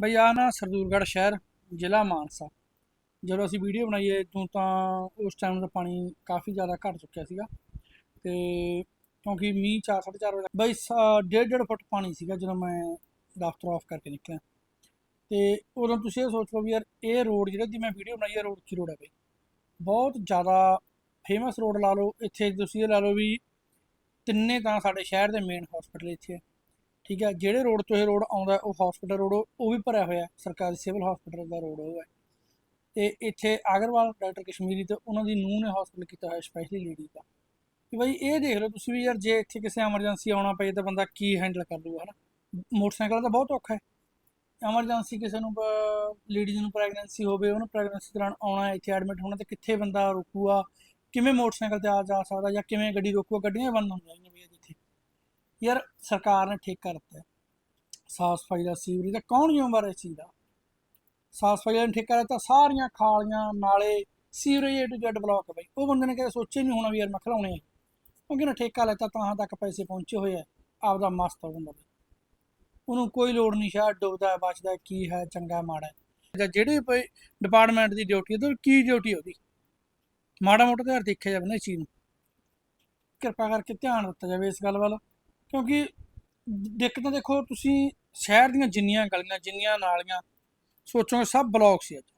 ਬਈ ਆ ਨਾ ਸਰਦੂਲਗੜ੍ਹ ਸ਼ਹਿਰ, ਜ਼ਿਲ੍ਹਾ ਮਾਨਸਾ। ਜਦੋਂ ਅਸੀਂ ਵੀਡੀਓ ਬਣਾਈਏ ਤੋਂ ਤਾਂ ਉਸ ਟਾਈਮ ਦਾ ਪਾਣੀ ਕਾਫੀ ਜ਼ਿਆਦਾ ਘਟ ਚੁੱਕਿਆ ਸੀਗਾ। ਤੇ ਕਿਉਂਕਿ ਮੀਂਹ 4 ਚਾਰ ਵਜੇ, ਬਈ ਸ- ਡੇਢ ਡੇਢ ਫੁੱਟ ਪਾਣੀ ਸੀਗਾ ਜਦੋਂ ਮੈਂ ਦਫ਼ਤਰ ਆਫ ਕਰਕੇ ਨਿਕਲਿਆ। ਤੇ ਉਦੋਂ ਤੁਸੀਂ ਇਹ ਸੋਚ ਲਓ ਵੀ ਯਾਰ, ਇਹ ਰੋਡ ਜਿਹੜਾ ਦੀ ਮੈਂ ਵੀਡੀਓ ਬਣਾਈ ਹੈ ਰੋਡ ਕੀ ਰੋਡ ਹੈ ਬਈ? ਬਹੁਤ ਜ਼ਿਆਦਾ ਫੇਮਸ ਰੋਡ ਲਾ ਲਓ। ਇੱਥੇ ਤੁਸੀਂ ਇਹ ਲਾ ਲਓ ਵੀ ਤਿੰਨੇ ਤਾਂ ਸਾਡੇ ਸ਼ਹਿਰ ਦੇ ਮੇਨ ਹਸਪੀਟਲ ਇੱਥੇ ਹੈ ਠੀਕ ਹੈ, ਜਿਹੜੇ ਰੋਡ ਤੋਂ ਇਹ ਰੋਡ ਆਉਂਦਾ, ਉਹ ਹਸਪੀਟਲ ਰੋਡ ਉਹ ਵੀ ਭਰਿਆ ਹੋਇਆ ਸਰਕਾਰੀ ਸਿਵਲ ਹਸਪੀਟਲ ਦਾ ਰੋਡ ਉਹ ਹੈ। ਤੇ ਇੱਥੇ ਅਗਰਵਾਲ, ਡਾਕਟਰ ਕਸ਼ਮੀਰੀ ਤੇ ਉਹਨਾਂ ਦੀ ਨੂੰਹ ਨੇ ਹਸਪੀਟਲ ਕੀਤਾ ਹੋਇਆ ਸਪੈਸ਼ਲੀ ਲੇਡੀ ਦਾ। ਕਿ ਬਈ, ਇਹ ਦੇਖ ਲਓ ਤੁਸੀਂ ਵੀ ਯਾਰ, ਜੇ ਇੱਥੇ ਕਿਸੇ ਐਮਰਜੈਂਸੀ ਆਉਣਾ ਪਏ ਤਾਂ ਬੰਦਾ ਕੀ ਹੈਂਡਲ ਕਰ ਲੂਗਾ ਹਨਾ? ਮੋਟਰਸਾਈਕਲ ਤਾਂ ਬਹੁਤ ਔਖਾ ਹੈ। ਐਮਰਜੈਂਸੀ ਕਿਸੇ ਨੂੰ ਲੇਡੀਜ਼ ਨੂੰ ਪ੍ਰੈਗਨੈਂਸੀ ਹੋਵੇ, ਉਹਨੂੰ ਪ੍ਰੈਗਨੈਂਸੀ ਦੌਰਾਨ ਆਉਣਾ ਇੱਥੇ ਐਡਮਿਟ ਹੋਣਾ, ਤੇ ਕਿੱਥੇ ਬੰਦਾ ਰੁਕੂਗਾ? ਕਿਵੇਂ ਮੋਟਰਸਾਈਕਲ ਤੇ ਆ ਜਾ ਸਕਦਾ ਜਾਂ ਕਿਵੇਂ ਗੱਡੀ ਰੋਕੂਗਾ? ਗੱਡੀਆਂ ਬੰਦ ਹੁੰਦੀਆਂ ਨੇ ਵੀ ਯਾਰ ਸਰਕਾਰ ਨੇ ਠੇਕਾ ਦਿੱਤਾ ਸਾਫ਼ ਸਫ਼ਾਈ ਦਾ ਸੀਵਰੇਜ ਦਾ ਕੌਣ ਜ਼ਿੰਮੇਵਾਰ ਹੈ ਇਸ ਚੀਜ਼ ਦਾ? ਸਾਫ਼ ਸਫ਼ਾਈ ਦਾ ਠੇਕਾ ਦਿੱਤਾ ਸਾਰੀਆਂ ਖਾਲੀਆਂ, ਨਾਲੇ sewerage A to Z block ਬਈ। ਉਹ ਬੰਦੇ ਨੇ ਕਦੇ ਸੋਚਿਆ ਨਹੀਂ ਹੋਣਾ ਵੀ ਯਾਰ ਮੈਂ ਖਲਾਉਣੇ ਆ। ਕਿਉਂਕਿ ਨਾ ਠੇਕਾ ਲੈਤਾ ਤਾਂ ਤੱਕ ਪੈਸੇ ਪਹੁੰਚੇ ਹੋਏ ਆ। ਆਪਦਾ ਮਸਤ ਹੋ ਜਾਂਦਾ ਉਹਨੂੰ ਕੋਈ ਲੋੜ ਨਹੀਂ, ਸ਼ਾਇਦ ਡੁੱਬਦਾ ਬਚਦਾ ਕੀ ਹੈ, ਚੰਗਾ ਮਾੜਾ ਹੈ। ਜਾਂ ਜਿਹੜੇ ਡਿਪਾਰਟਮੈਂਟ ਦੀ ਡਿਊਟੀ ਹੈ ਕੀ ਡਿਊਟੀ ਉਹਦੀ? ਮਾੜਾ ਮੋਟਾ ਤਾਂ ਯਾਰ ਦੇਖਿਆ ਜਾਵੇ ਨਾ ਇਸ ਚੀਜ਼ ਨੂੰ। ਕਿਰਪਾ ਕਰਕੇ ਧਿਆਨ ਦਿੱਤਾ ਜਾਵੇ ਇਸ ਗੱਲ ਵੱਲ। ਕਿਉਂਕਿ ਦਿੱਕਤਾਂ ਦੇਖੋ ਤੁਸੀਂ ਸ਼ਹਿਰ ਦੀਆਂ ਜਿੰਨੀਆਂ ਗਲੀਆਂ, ਜਿੰਨੀਆਂ ਨਾਲੀਆਂ ਸੋਚੋਗੇ ਸਭ ਬਲੌਕ ਸੀ ਅੱਜ।